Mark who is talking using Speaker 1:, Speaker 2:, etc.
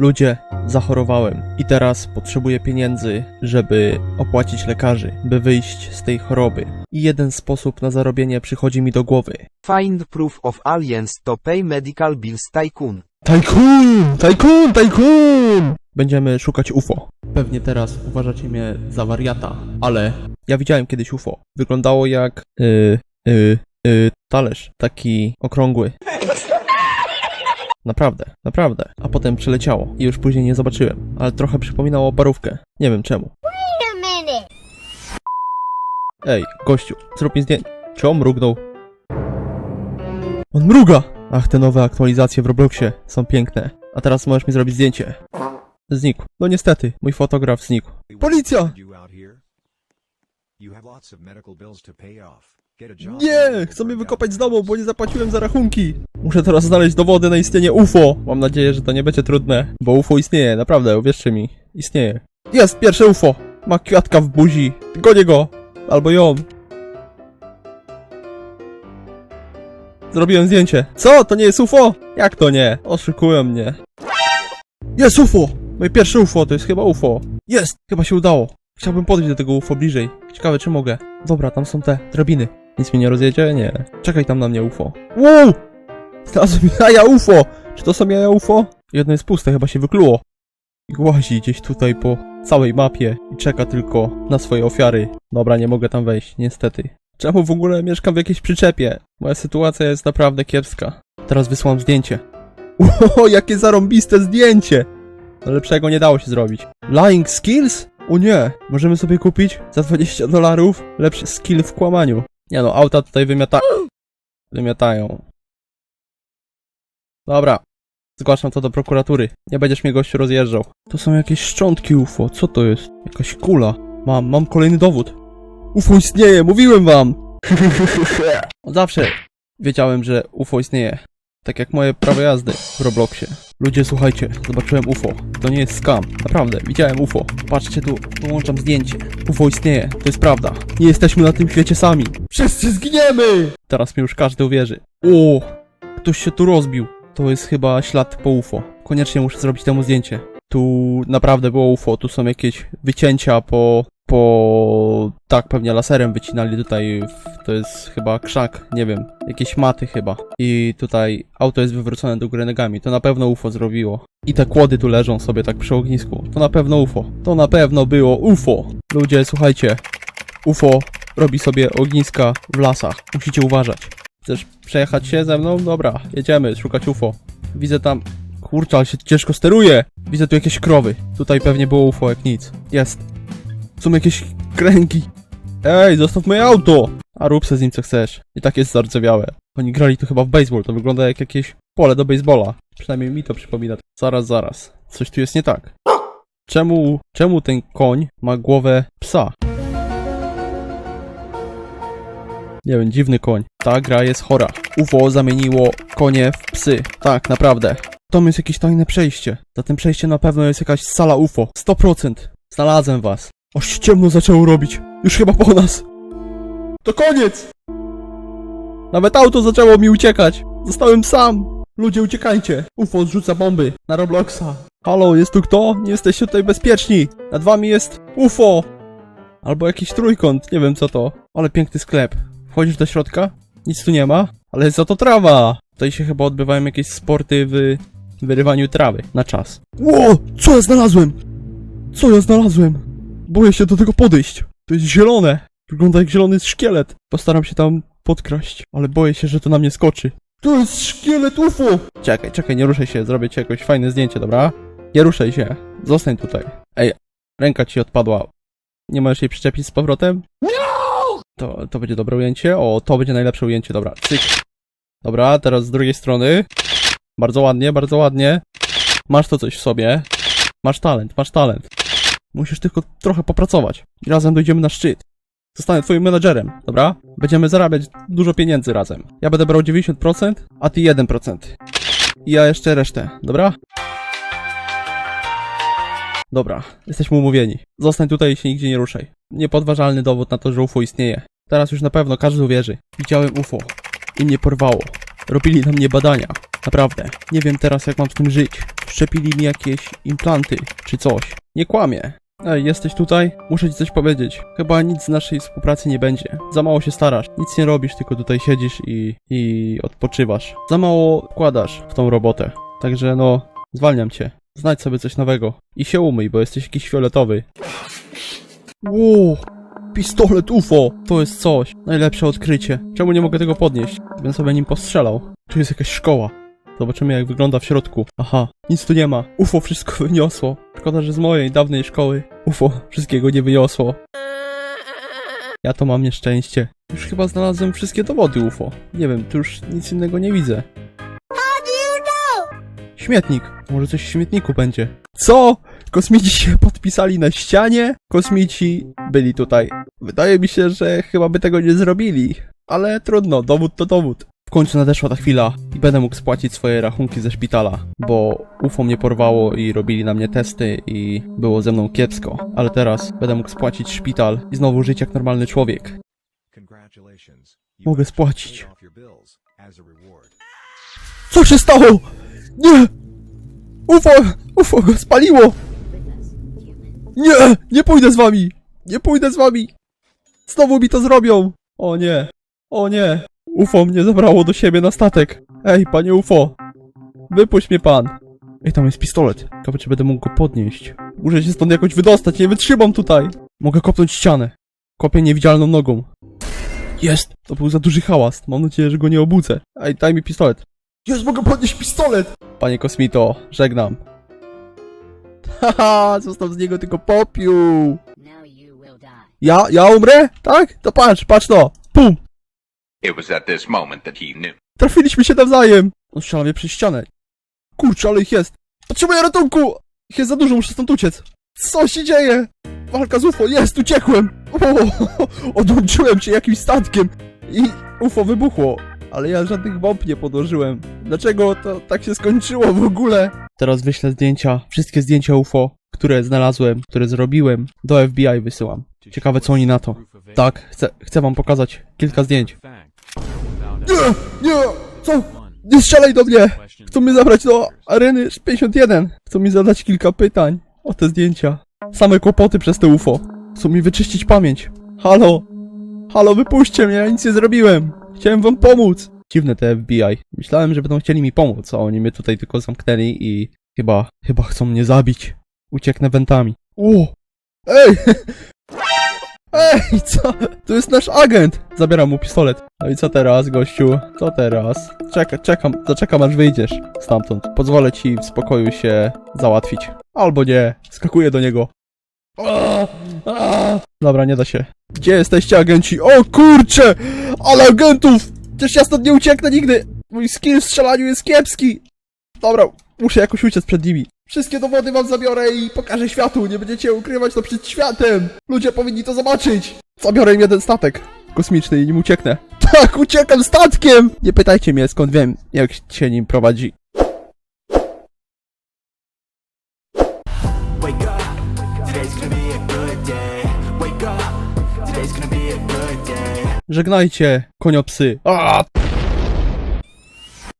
Speaker 1: Ludzie, zachorowałem i teraz potrzebuję pieniędzy, żeby opłacić lekarzy, by wyjść z tej choroby. I jeden sposób na zarobienie przychodzi mi do głowy.
Speaker 2: Find proof of aliens to pay medical bills tycoon.
Speaker 1: Tajkun! Tajkun! Tajkun! Będziemy szukać UFO. Pewnie teraz uważacie mnie za wariata, ale ja widziałem kiedyś UFO. Wyglądało jak yy, yy, yy, talerz, taki okrągły. Naprawdę, naprawdę. A potem przeleciało i już później nie zobaczyłem, ale trochę przypominało parówkę. Nie wiem czemu.
Speaker 3: Wait a minute.
Speaker 1: Ej, gościu, zrób mi zdjęcie. Czy on mrugnął? On mruga! Ach, te nowe aktualizacje w Robloxie są piękne. A teraz możesz mi zrobić zdjęcie. Znikł. No niestety, mój fotograf znikł. Policja!
Speaker 4: You have lots of medical bills to pay off.
Speaker 1: Nie! Chcą mnie wykopać z domu, bo nie zapłaciłem za rachunki. Muszę teraz znaleźć dowody na istnienie UFO. Mam nadzieję, że to nie będzie trudne, bo UFO istnieje, naprawdę, uwierzcie mi. Istnieje. Jest, pierwsze UFO! Ma kwiatka w buzi. Gonię go! Albo ją. Zrobiłem zdjęcie. Co? To nie jest UFO? Jak to nie? Oszukują mnie. Jest UFO! Moje pierwsze UFO, to jest chyba UFO. Jest! Chyba się udało. Chciałbym podejść do tego UFO bliżej. Ciekawe, czy mogę. Dobra, tam są te drabiny. Nic mnie nie rozjedzie? Nie. Czekaj tam na mnie UFO. Wow! Znalazłem jaja UFO! Czy to są jaja UFO? Jedno jest puste, chyba się wykluło. I łazi gdzieś tutaj po całej mapie i czeka tylko na swoje ofiary. Dobra, nie mogę tam wejść, niestety. Czemu w ogóle mieszkam w jakiejś przyczepie? Moja sytuacja jest naprawdę kiepska. Teraz wysłałam zdjęcie. Ło, jakie zarąbiste zdjęcie! Lepszego nie dało się zrobić. Lying skills? O nie, możemy sobie kupić za 20 dolarów lepszy skill w kłamaniu. Nie no, auta tutaj wymiata... wymiatają. Dobra, zgłaszam to do prokuratury. Nie będziesz mnie gościu rozjeżdżał. To są jakieś szczątki UFO, co to jest? Jakaś kula. Mam, mam kolejny dowód. UFO istnieje, mówiłem wam! Od zawsze wiedziałem, że UFO istnieje. Tak jak moje prawo jazdy w Robloxie. Ludzie, słuchajcie, zobaczyłem UFO. To nie jest scam. Naprawdę, widziałem UFO. Patrzcie tu, dołączam zdjęcie. UFO istnieje, to jest prawda. Nie jesteśmy na tym świecie sami. Wszyscy zginiemy! Teraz mi już każdy uwierzy. O, ktoś się tu rozbił. To jest chyba ślad po UFO. Koniecznie muszę zrobić temu zdjęcie. Tu naprawdę było UFO, tu są jakieś wycięcia po... po... tak, pewnie laserem wycinali tutaj, w, to jest chyba krzak, nie wiem, jakieś maty chyba. I tutaj auto jest wywrócone do góry nogami, to na pewno UFO zrobiło. I te kłody tu leżą sobie tak przy ognisku, to na pewno UFO. To na pewno było UFO. Ludzie, słuchajcie, UFO robi sobie ogniska w lasach, musicie uważać. Chcesz przejechać się ze mną? Dobra, jedziemy, szukać UFO. Widzę tam... Kurczę, ale się ciężko steruje. Widzę tu jakieś krowy. Tutaj pewnie było UFO jak nic. Jest. Są jakieś kręgi. Ej, zostaw moje auto! A rób se z nim co chcesz. I tak jest zardzewiałe. Oni grali tu chyba w baseball, to wygląda jak jakieś pole do baseballa. Przynajmniej mi to przypomina. Zaraz, zaraz. Coś tu jest nie tak. Czemu, czemu ten koń ma głowę psa? Nie wiem, dziwny koń. Ta gra jest chora. UFO zamieniło konie w psy. Tak, naprawdę. Tam jest jakieś tajne przejście. Za tym przejściem na pewno jest jakaś sala UFO. 100%. Znalazłem was. Aż się ciemno zaczęło robić. Już chyba po nas. To koniec! Nawet auto zaczęło mi uciekać. Zostałem sam. Ludzie, uciekajcie. UFO odrzuca bomby na Robloxa. Halo, jest tu kto? Nie jesteście tutaj bezpieczni. Nad wami jest UFO. Albo jakiś trójkąt, nie wiem co to. Ale piękny sklep. Wchodzisz do środka? Nic tu nie ma, ale jest za to trawa. Tutaj się chyba odbywają jakieś sporty w wyrywaniu trawy na czas. Ło! Co ja znalazłem? Co ja znalazłem? Boję się do tego podejść. To jest zielone. Wygląda jak zielony szkielet. Postaram się tam podkraść, ale boję się, że to na mnie skoczy. To jest szkielet UFO! Czekaj, czekaj, nie ruszaj się, zrobię ci jakoś fajne zdjęcie, dobra? Nie ruszaj się. Zostań tutaj. Ej, ręka ci odpadła. Nie możesz jej przyczepić z powrotem? To, to będzie dobre ujęcie. O, to będzie najlepsze ujęcie, dobra. Cyk. Dobra, teraz z drugiej strony. Bardzo ładnie, bardzo ładnie. Masz to coś w sobie. Masz talent, masz talent. Musisz tylko trochę popracować. I razem dojdziemy na szczyt. Zostanę twoim menadżerem, dobra? Będziemy zarabiać dużo pieniędzy razem. Ja będę brał 90%, a ty 1%. I ja jeszcze resztę, dobra? Dobra, jesteśmy umówieni. Zostań tutaj i się nigdzie nie ruszaj. Niepodważalny dowód na to, że UFO istnieje. Teraz już na pewno każdy uwierzy. Widziałem UFO i mnie porwało. Robili na mnie badania. Naprawdę. Nie wiem teraz jak mam z tym żyć. Szczepili mi jakieś implanty, czy coś. Nie kłamie. Ej, jesteś tutaj? Muszę ci coś powiedzieć. Chyba nic z naszej współpracy nie będzie. Za mało się starasz. Nic nie robisz, tylko tutaj siedzisz i... i odpoczywasz. Za mało wkładasz w tą robotę. Także no, zwalniam cię. Znajdź sobie coś nowego. I się umyj, bo jesteś jakiś fioletowy. Ło! Pistolet UFO! To jest coś. Najlepsze odkrycie. Czemu nie mogę tego podnieść? Bym sobie nim postrzelał. Tu jest jakaś szkoła. Zobaczymy jak wygląda w środku. Aha, nic tu nie ma. UFO wszystko wyniosło. Szkoda, że z mojej dawnej szkoły UFO wszystkiego nie wyniosło. Ja to mam nieszczęście. Już chyba znalazłem wszystkie dowody UFO. Nie wiem, tu już nic innego nie widzę. Śmietnik. Może coś w śmietniku będzie. Co? Kosmici się podpisali na ścianie? Kosmici byli tutaj. Wydaje mi się, że chyba by tego nie zrobili. Ale trudno, dowód to dowód. W końcu nadeszła ta chwila i będę mógł spłacić swoje rachunki ze szpitala, bo UFO mnie porwało i robili na mnie testy i było ze mną kiepsko. Ale teraz będę mógł spłacić szpital i znowu żyć jak normalny człowiek. Mogę spłacić. Co się stało? Nie! UFO! UFO go spaliło! Nie! Nie pójdę z wami! Nie pójdę z wami! Znowu mi to zrobią! O nie! O nie! UFO mnie zabrało do siebie na statek! Ej, panie UFO! Wypuść mnie pan! Ej, tam jest pistolet. Ciekawe, czy będę mógł go podnieść. Muszę się stąd jakoś wydostać, nie wytrzymam tutaj! Mogę kopnąć ścianę. Kopię niewidzialną nogą. Jest! To był za duży hałas. Mam nadzieję, że go nie obudzę. Ej, daj mi pistolet. Już mogę podnieść pistolet! Panie kosmito, żegnam. Haha, został z niego tylko popiół. Ja, ja umrę? Tak? To patrz, patrz to. Pum!
Speaker 5: It was at this moment that he knew.
Speaker 1: Trafiliśmy się nawzajem. On strzela mnie przez ścianę. Kurczę, ale ich jest. Potrzebuję ratunku! Ich jest za dużo, muszę stąd uciec. Co się dzieje? Walka z UFO, jest, uciekłem! O, odłączyłem się jakimś statkiem i UFO wybuchło. Ale ja żadnych bomb nie podłożyłem. Dlaczego to tak się skończyło w ogóle? Teraz wyślę zdjęcia, wszystkie zdjęcia UFO, które znalazłem, które zrobiłem, do FBI wysyłam. Ciekawe co oni na to. Tak, chcę, chcę wam pokazać kilka zdjęć. Nie! Nie! Co? Nie strzelaj do mnie! Chcą mnie zabrać do areny 51. Chcą mi zadać kilka pytań o te zdjęcia. Same kłopoty przez te UFO. Chcą mi wyczyścić pamięć. Halo! Halo, wypuśćcie mnie, ja nic nie zrobiłem! Chciałem wam pomóc! Dziwne te FBI. Myślałem, że będą chcieli mi pomóc, a oni mnie tutaj tylko zamknęli i chyba, chyba chcą mnie zabić. Ucieknę wentami. O! Ej! Ej, co? To jest nasz agent! Zabieram mu pistolet. No i co teraz, gościu? Co teraz? Czeka, czekam, zaczekam aż wyjdziesz stamtąd. Pozwolę ci w spokoju się załatwić. Albo nie. Skakuję do niego. Dobra, nie da się. Gdzie jesteście, agenci? O kurcze! Ale agentów! Przecież ja stąd nie ucieknę nigdy! Mój skill w strzelaniu jest kiepski! Dobra, muszę jakoś uciec przed nimi. Wszystkie dowody wam zabiorę i pokażę światu. Nie będziecie ukrywać to przed światem. Ludzie powinni to zobaczyć. Zabiorę im jeden statek kosmiczny i nim ucieknę. Tak, uciekam statkiem! Nie pytajcie mnie skąd wiem, jak się nim prowadzi. Żegnajcie, koniopsy. A!